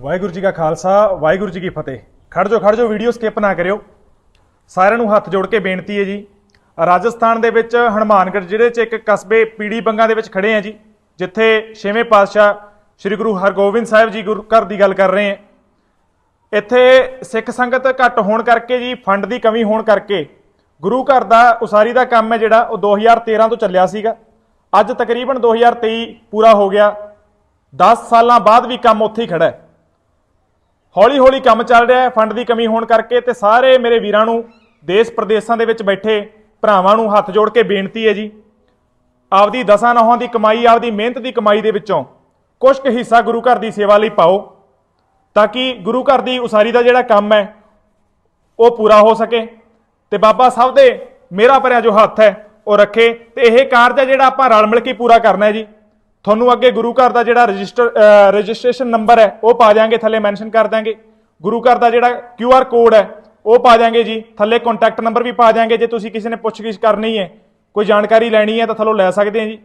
ਵਾਹਿਗੁਰੂ ਜੀ ਕਾ ਖਾਲਸਾ, ਵਾਹਿਗੁਰੂ ਜੀ ਕੀ ਫਤਿਹ। ਖੜ ਜਾਓ ਖੜ ਜਾਓ ਵੀਡੀਓ ਸਕਿਪ ਨਾ ਕਰਿਓ। ਸਾਰਿਆਂ ਨੂੰ ਹੱਥ ਜੋੜ ਕੇ ਬੇਨਤੀ ਹੈ ਜੀ। ਰਾਜਸਥਾਨ ਦੇ ਵਿੱਚ ਹਨੂਮਾਨਗੜ੍ਹ ਜ਼ਿਲ੍ਹੇ 'ਚ ਇੱਕ ਕਸਬੇ ਪੀੜੀ ਬੰਗਾ ਦੇ ਵਿੱਚ ਖੜੇ ਆ ਜੀ, ਜਿੱਥੇ ਛੇਵੇਂ ਪਾਤਸ਼ਾਹ ਸ੍ਰੀ ਗੁਰੂ ਹਰਗੋਬਿੰਦ ਸਾਹਿਬ ਜੀ ਗੁਰੂ ਘਰ ਦੀ ਗੱਲ ਕਰ ਰਹੇ ਆ ਇੱਥੇ ਸਿੱਖ ਸੰਗਤ ਘੱਟ ਹੋਣ ਕਰਕੇ ਜੀ, ਫੰਡ ਦੀ ਕਮੀ ਹੋਣ ਕਰਕੇ ਗੁਰੂ ਘਰ ਦਾ ਉਸਾਰੀ ਦਾ ਕੰਮ ਹੈ ਜਿਹੜਾ, ਉਹ 2013 ਤੋਂ ਚੱਲਿਆ ਸੀਗਾ। ਅੱਜ ਤਕਰੀਬਨ 2023 ਪੂਰਾ ਹੋ ਗਿਆ। 10 ਸਾਲਾਂ ਬਾਅਦ ਵੀ ਕੰਮ ਉੱਥੇ ਹੀ ਖੜਾ ਹੈ। ਹੌਲੀ ਹੌਲੀ ਕੰਮ ਚੱਲ ਰਿਹਾ ਹੈ, ਫੰਡ ਦੀ ਕਮੀ ਹੋਣ ਕਰਕੇ ਤੇ ਸਾਰੇ ਮੇਰੇ ਵੀਰਾਂ ਨੂੰ ਦੇਸ਼ ਪ੍ਰਦੇਸ਼ਾਂ ਦੇ ਵਿੱਚ ਬੈਠੇ ਭਰਾਵਾਂ ਨੂੰ ਹੱਥ ਜੋੜ ਕੇ ਬੇਨਤੀ ਹੈ ਜੀ, ਆਪਦੀ ਦਸਾਂ ਨਹਾਂ ਦੀ ਕਮਾਈ, ਆਪਦੀ ਮਿਹਨਤ ਦੀ ਕਮਾਈ ਦੇ ਵਿੱਚੋਂ ਕੁਝ ਕੁ ਹਿੱਸਾ ਗੁਰੂ ਘਰ ਦੀ ਸੇਵਾ ਲਈ ਪਾਓ ਤਾਂ ਕਿ ਗੁਰੂ ਘਰ ਦੀ ਉਸਾਰੀ ਦਾ ਜਿਹੜਾ ਕੰਮ ਹੈ, ਉਹ ਪੂਰਾ ਹੋ ਸਕੇ ਤੇ ਬਾਬਾ ਸਭ ਦੇ ਮੇਰਾ ਭਰਿਆ ਜੋ ਹੱਥ ਹੈ, ਉਹ ਰੱਖੇ ਤੇ ਇਹ ਕਾਰਜ ਹੈ ਜਿਹੜਾ ਆਪਾਂ ਰਲ ਮਿਲ ਕੇ ਪੂਰਾ ਕਰਨਾ ਹੈ ਜੀ। ਤੁਹਾਨੂੰ ਅੱਗੇ ਗੁਰੂ ਘਰ ਦਾ ਜਿਹੜਾ ਰਜਿਸਟਰ, ਅਹ, ਰਜਿਸਟ੍ਰੇਸ਼ਨ ਨੰਬਰ ਹੈ, ਉਹ ਪਾ ਦਿਆਂਗੇ, ਥੱਲੇ ਮੈਂਸ਼ਨ ਕਰ ਦਿਆਂਗੇ। ਗੁਰੂ ਘਰ ਦਾ ਜਿਹੜਾ ਕਿਊ ਆਰ ਕੋਡ ਹੈ, ਉਹ ਪਾ ਦਿਆਂਗੇ ਜੀ। ਥੱਲੇ ਕੰਟੈਕਟ ਨੰਬਰ ਵੀ ਪਾ ਦਿਆਂਗੇ, ਜੇ ਤੁਸੀਂ ਕਿਸੇ ਨੇ ਪੁੱਛਗਿੱਛ ਕਰਨੀ ਹੈ, ਕੋਈ ਜਾਣਕਾਰੀ ਲੈਣੀ ਹੈ ਤਾਂ ਥੱਲੋਂ ਲੈ ਸਕਦੇ ਆ ਜੀ।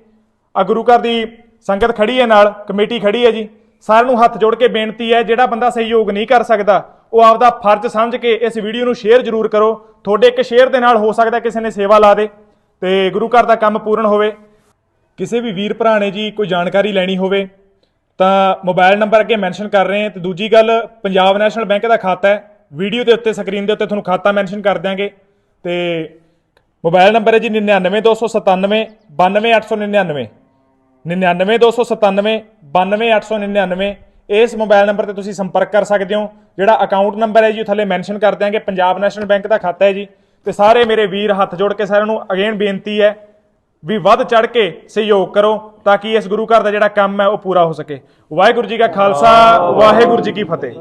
ਆ ਗੁਰੂ ਘਰ ਦੀ ਸੰਗਤ ਖੜੀ ਹੈ ਨਾਲ, ਕਮੇਟੀ ਖੜੀ ਹੈ ਜੀ। ਸਾਰਿਆਂ ਨੂੰ ਹੱਥ ਜੋੜ ਕੇ ਬੇਨਤੀ ਹੈ, ਜਿਹੜਾ ਬੰਦਾ ਸਹਿਯੋਗ ਨਹੀਂ ਕਰ ਸਕਦਾ, ਉਹ ਆਪਦਾ ਫਰਜ਼ ਸਮਝ ਕੇ ਇਸ ਵੀਡੀਓ ਨੂੰ ਸ਼ੇਅਰ ਜ਼ਰੂਰ ਕਰੋ। ਤੁਹਾਡੇ ਇੱਕ ਸ਼ੇਅਰ ਦੇ ਨਾਲ ਹੋ ਸਕਦਾ ਕਿਸੇ ਨੇ ਸੇਵਾ ਲਾ ਦੇ, ਤੇ ਗੁਰੂ ਘਰ ਦਾ ਕੰਮ ਪੂਰਨ ਹੋਵੇ। ਕਿਸੇ ਵੀ ਵੀਰ ਭਰਾ ਨੇ ਜੀ ਕੋਈ ਜਾਣਕਾਰੀ ਲੈਣੀ ਹੋਵੇ, ਤਾਂ ਮੋਬਾਈਲ ਨੰਬਰ ਅੱਗੇ ਮੈਂਸ਼ਨ ਕਰ ਰਹੇ ਹਾਂ ਤੇ ਦੂਜੀ ਗੱਲ, ਪੰਜਾਬ ਨੈਸ਼ਨਲ ਬੈਂਕ ਦਾ ਖਾਤਾ ਹੈ, ਵੀਡੀਓ ਦੇ ਉੱਤੇ ਸਕਰੀਨ ਦੇ ਉੱਤੇ ਤੁਹਾਨੂੰ ਖਾਤਾ ਮੈਂਸ਼ਨ ਕਰ ਦਿਆਂਗੇ, ਤੇ ਮੋਬਾਈਲ ਨੰਬਰ ਹੈ ਜੀ 99297 92899 99297 92899 ਇਸ ਮੋਬਾਈਲ ਨੰਬਰ ਤੇ ਤੁਸੀਂ ਸੰਪਰਕ ਕਰ ਸਕਦੇ ਹੋ, ਜਿਹੜਾ ਅਕਾਊਂਟ ਨੰਬਰ ਹੈ ਜੀ ਉਹ ਥੱਲੇ ਮੈਂਸ਼ਨ ਕਰ ਦਿਆਂਗੇ, ਪੰਜਾਬ ਨੈਸ਼ਨਲ ਬੈਂਕ ਦਾ ਖਾਤਾ ਹੈ ਜੀ, ਤੇ ਸਾਰੇ ਮੇਰੇ ਵੀਰ ਹੱਥ ਜੋੜ ਕੇ ਸਾਰਿਆਂ ਨੂੰ ਅਗੇਨ ਬੇਨਤੀ ਹੈ ਵੀ ਵੱਧ ਚੜ ਕੇ ਸਹਿਯੋਗ ਕਰੋ ਤਾਂ ਕਿ ਇਸ ਗੁਰੂ ਘਰ ਦਾ ਜਿਹੜਾ ਕੰਮ ਹੈ ਉਹ ਪੂਰਾ ਹੋ ਸਕੇ। ਵਾਹਿਗੁਰੂ ਜੀ ਕਾ ਖਾਲਸਾ, ਵਾਹਿਗੁਰੂ ਜੀ ਕੀ ਫਤਿਹ।